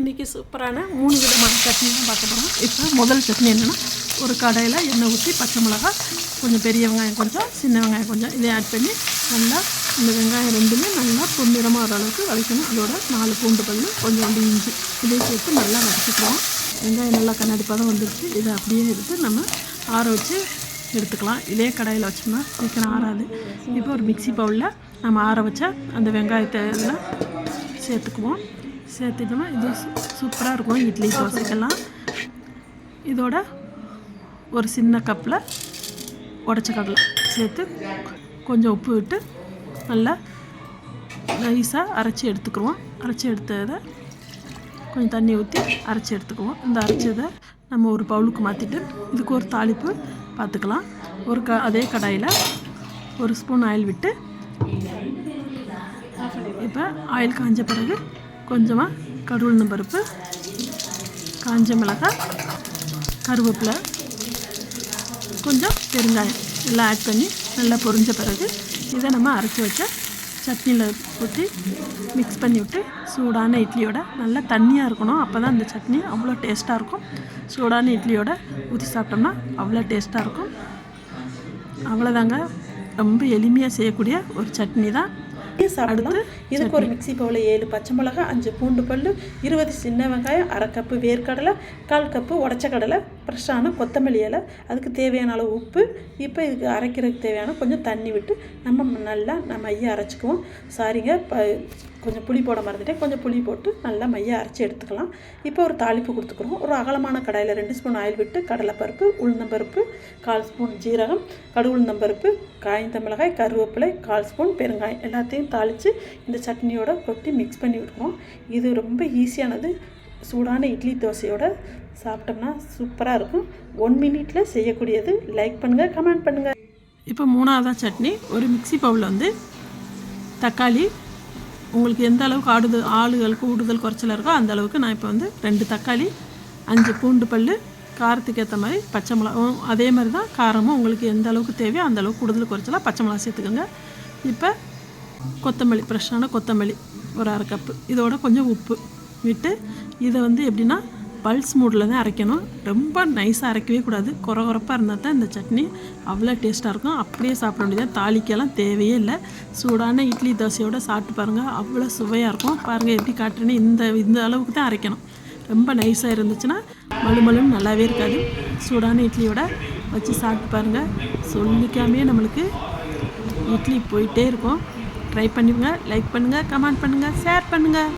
இன்றைக்கி சூப்பரான மூணு விதமான சட்னி தான் பார்க்க போகிறோம் இப்போ முதல் சட்னி என்னென்னா ஒரு கடையில் எண்ணெய் ஊற்றி பச்சை மிளகாய் கொஞ்சம் பெரிய வெங்காயம் கொஞ்சம் சின்ன வெங்காயம் கொஞ்சம் இதை ஆட் பண்ணி நல்லா இந்த வெங்காயம் ரெண்டுமே நல்லா பொன்னிறமாக வர அளவுக்கு வதக்கணும் அதோட நாலு பூண்டு பல்லு கொஞ்சம் இஞ்சி இதையும் சேர்த்து நல்லா வதக்கிக்கிறோம் வெங்காயம் நல்லா கண்ணாடி பதம் வந்துடுச்சு இதை அப்படியே எடுத்து நம்ம ஆற வச்சு எடுத்துக்கலாம். இதே கடாயில் வச்சோம்னா சீக்கிரம் ஆறாது. இப்போ ஒரு மிக்சி பவுலில் நம்ம ஆற வச்சா அந்த வெங்காயத்தை எல்லாம் சேர்த்துக்குவோம். சேர்த்துட்டோம்னா இது சூப்பராக இருக்கும். இட்லி தோசைக்கெல்லாம் இதோட ஒரு சின்ன கப்பில் உடச்ச கடலை சேர்த்து கொஞ்சம் உப்பு விட்டு நல்லா நைஸாக அரைச்சி எடுத்துக்குருவோம். அரைச்சி எடுத்ததை கொஞ்சம் தண்ணி ஊற்றி அரைச்சி எடுத்துக்குவோம். இந்த அரைச்சதை நம்ம ஒரு பவுலுக்கு மாற்றிட்டு இதுக்கு ஒரு தாளிப்பு பார்த்துக்கலாம் ஒரு க அதே கடாயில் ஒரு ஸ்பூன் ஆயில் விட்டு இப்போ ஆயில் காஞ்ச பிறகு கொஞ்சமாக கருவெண்ணம் பருப்பு காஞ்ச மிளகாய் கருவேப்பிலை கொஞ்சம் பெருங்காயம் எல்லாம் ஆட் பண்ணி நல்லா பொரிஞ்ச பிறகு இதை நம்ம அரைச்சி வச்ச சட்னியில் ஊற்றி மிக்ஸ் பண்ணி விட்டு சூடான இட்லியோட நல்லா தண்ணியாக இருக்கணும். அப்போ தான் அந்த சட்னி அவ்வளோ டேஸ்ட்டாக இருக்கும். சூடான இட்லியோட ஊற்றி சாப்பிட்டோம்னா அவ்வளோ டேஸ்ட்டாக இருக்கும். அவ்வளோதாங்க ரொம்ப எளிமையாக செய்யக்கூடிய ஒரு சட்னி தான் சாப்பிடலாம். இதுக்கு ஒரு மிக்ஸி பவுலில் ஏழு பச்சை மிளகாய் அஞ்சு பூண்டு பல்லு இருபது சின்ன வெங்காயம் அரை கப்பு வேர்க்கடலை கால் கப்பு உடச்ச கடலை ஃப்ரெஷ்ஷான கொத்தமல்லி இலை அதுக்கு தேவையான அளவு உப்பு இப்போ இதுக்கு அரைக்கிறதுக்கு தேவையான கொஞ்சம் தண்ணி விட்டு நம்ம நல்லா நம்ம மைய அரைச்சிக்குவோம். சாரிங்க ப கொஞ்சம் புளி போட மறந்துட்டேன். கொஞ்சம் புளி போட்டு நல்லா மைய அரைச்சி எடுத்துக்கலாம். இப்போ ஒரு தாளிப்பு கொடுத்துக்குறோம். ஒரு அகலமான கடாயில் ரெண்டு ஸ்பூன் ஆயில் விட்டு கடலைப்பருப்பு உளுந்தம்பருப்பு கால் ஸ்பூன் ஜீரகம் கடு உளுந்தம்பருப்பு காய்ந்த மிளகாய் கருவேப்பிலை கால் ஸ்பூன் பெருங்காயம். எல்லாத்தையும் தாளித்து இந்த சட்னியோட கொட்டி மிக்ஸ் பண்ணி விட்டுருவோம். இது ரொம்ப ஈஸியானது சூடான இட்லி தோசையோட சாப்பிட்டோம்னா சூப்பராக இருக்கும். ஒன் மினிட்ல செய்யக்கூடியது. லைக் பண்ணுங்கள் கமெண்ட் பண்ணுங்கள் இப்போ மூணாவதாக சட்னி. ஒரு மிக்ஸி பவுலில் வந்து தக்காளி. உங்களுக்கு எந்த அளவுக்கு ஆடுது ஆளுகள் கூடுதல் குறைச்சலாக இருக்கோ அந்த அளவுக்கு நான் இப்போ வந்து ரெண்டு தக்காளி அஞ்சு பூண்டு பல் காரத்துக்கு ஏற்ற மாதிரி பச்சை மிளகா. அதே மாதிரி தான் காரமும் உங்களுக்கு எந்த அளவுக்கு தேவையோ அந்த அளவுக்கு கூடுதல் குறைச்சலாக பச்சை மிளகா சேர்த்துக்கோங்க. இப்போ கொத்தமல்லி ஃப்ரெஷ்ஷான கொத்தமல்லி ஒரு அரை கப்பு இதோட கொஞ்சம் உப்பு விட்டு இதை வந்து எப்படின்னா பல்ஸ் மூடில் தான் அரைக்கணும். ரொம்ப நைஸாக அரைக்கவே கூடாது. குறை குறப்பாக இருந்தால் தான் இந்த சட்னி அவ்வளோ டேஸ்ட்டாக இருக்கும். அப்படியே சாப்பிட வேண்டியது தாளிக்கெல்லாம் தேவையே இல்லை. சூடான இட்லி தோசையோடு சாப்பிட்டு பாருங்கள் அவ்வளோ சுவையாக இருக்கும். பாருங்கள் எப்படி காட்டுறேன்னு இந்த இந்த அளவுக்கு தான் அரைக்கணும். ரொம்ப நைஸாக இருந்துச்சுன்னா மழுமழுன்னு நல்லாவே இருக்காது. சூடான இட்லியோட வச்சு சாப்பிட்டு பாருங்கள் சொல்லிக்காமே நம்மளுக்கு இட்லி போயிட்டே இருக்கும். ட்ரை பண்ணுங்கள் லைக் பண்ணுங்கள் கமெண்ட் பண்ணுங்கள் ஷேர் பண்ணுங்கள்